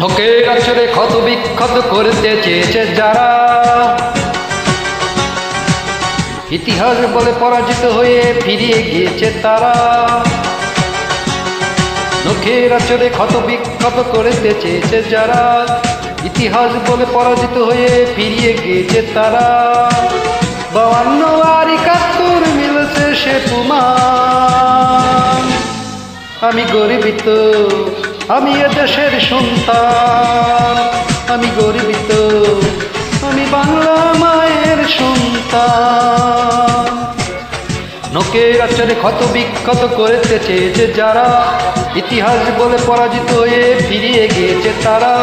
লোকের আচরে ক্ষত বিক্ষত করতে চেয়েছে যারা। ইতিহাস বলে পরাজিত হয়ে ফিরিয়ে গিয়েছে তারা। লোকের আচরে ক্ষত বিক্ষত করতে চেয়েছে যারা। ইতিহাস বলে পরাজিত হয়ে ফিরিয়ে গিয়েছে তারা। বাউান্ন আর একাত্তর মিলেছে সে তোমার আমি গরিবিত। আমি এ দেশের সন্তান, আমি গরিবিত আমি বাংলা মায়ের সন্তান। নোকের আচরে ক্ষত বিক্ষত করেছে চেয়েছে যারা, ইতিহাস বলে পরাজিত হয়ে ফিরিয়ে গিয়েছে তারা।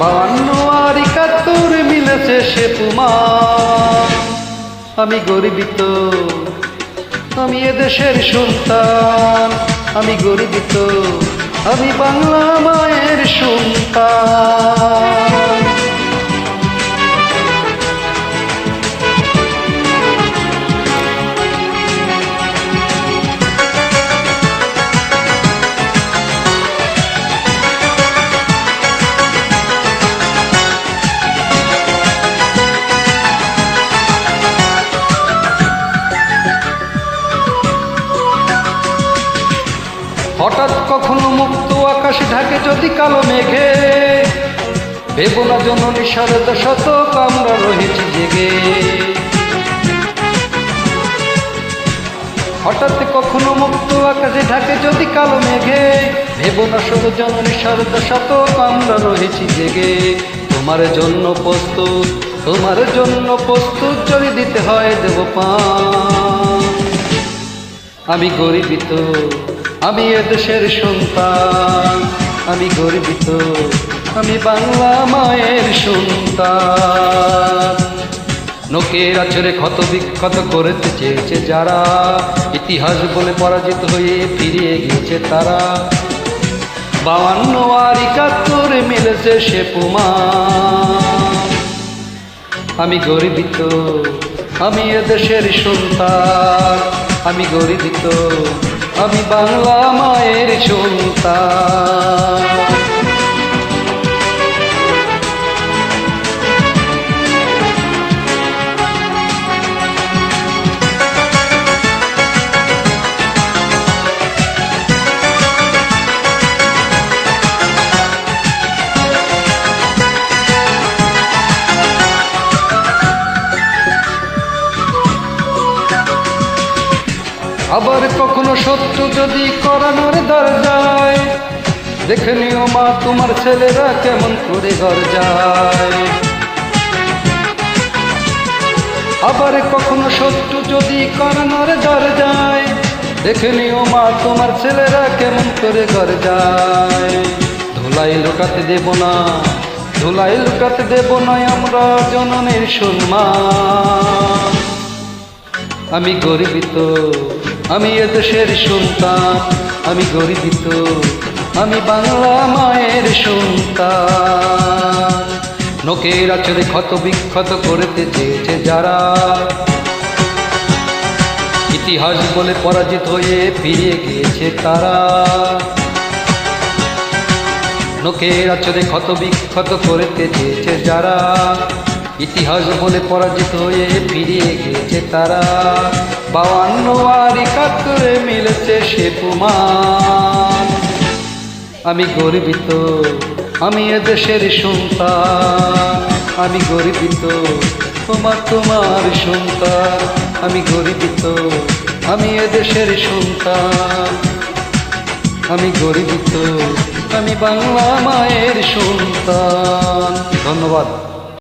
বাউান্ন আর একাত্তর মিলেছে সে তোমার আমি গরিবিত আমি এদেশের সন্তান, আমি গরিবিত আমি বাংলা মায়ের সন্তান হঠাৎ কখনো মুক্ত আকাশ ঢাকে যদি কালো মেঘে, ভেবো না জননী শারদ শতক, আমরা রয়েছি জেগে। হঠাৎ কখনো মুক্ত আকাশে ঢাকে যদি কালো মেঘে, ভেবো না শুধু জননী শারদ শতক, আমরা রয়েছি জেগে। তোমার জন্য প্রস্তুত, তোমার জন্য প্রস্তুত, যদি দিতে হয় দেব পান। আমি গরিবিত আমি এদেশের সন্তান, আমি গর্বিত, আমি বাংলা মায়ের সন্তান। নোকের আচরে ক্ষত বিক্ষত করতে চেয়েছে যারা, ইতিহাস বলে পরাজিত হয়ে ফিরিয়ে গিয়েছে তারা। বাউান্ন আর একাত্তর মিলেছে সে পুমা আমি গর্বিত আমি এদেশের সন্তান আমি গর্বিত আমি বাংলা মায়ের সন্তান আবার কখনো সত্য যদি করানোর দরজায়? দেখে নিও মা, তোমার ছেলেরা কেমন করে ঘর যায় আবার কখনো সত্য যদি করানোর দরজায়? দেখে নিও মা, তোমার ছেলেরা কেমন করে ঘর যায় ধুলাই লুকাতে দেব না, ধুলাই লুকাতে দেব না আমরা জননের সম্মান। আমি গরিবিত আমি এদেশের সন্তান আমি গরিবিত, আমি বাংলা মায়ের সন্তান। নোকের আচরে ক্ষত বিক্ষত করতে চেয়েছে যারা। ইতিহাস বলে পরাজিত হয়ে ফিরিয়ে গিয়েছে তারা। নোকের আচরে ক্ষত বিক্ষত করতে চেয়েছে যারা। ইতিহাস বলে পরাজিত হয়ে ফিরিয়ে গিয়েছে তারা। বাউান্ন আর মিলেছে সে প্রমাণ। আমি গর্বিত, আমি এদেশের সন্তান। আমি গর্বিত তোমার তোমার সন্তান। আমি গর্বিত, আমি এদেশের সন্তান। আমি গর্বিত, আমি বাংলা মায়ের সন্তান। ধন্যবাদ।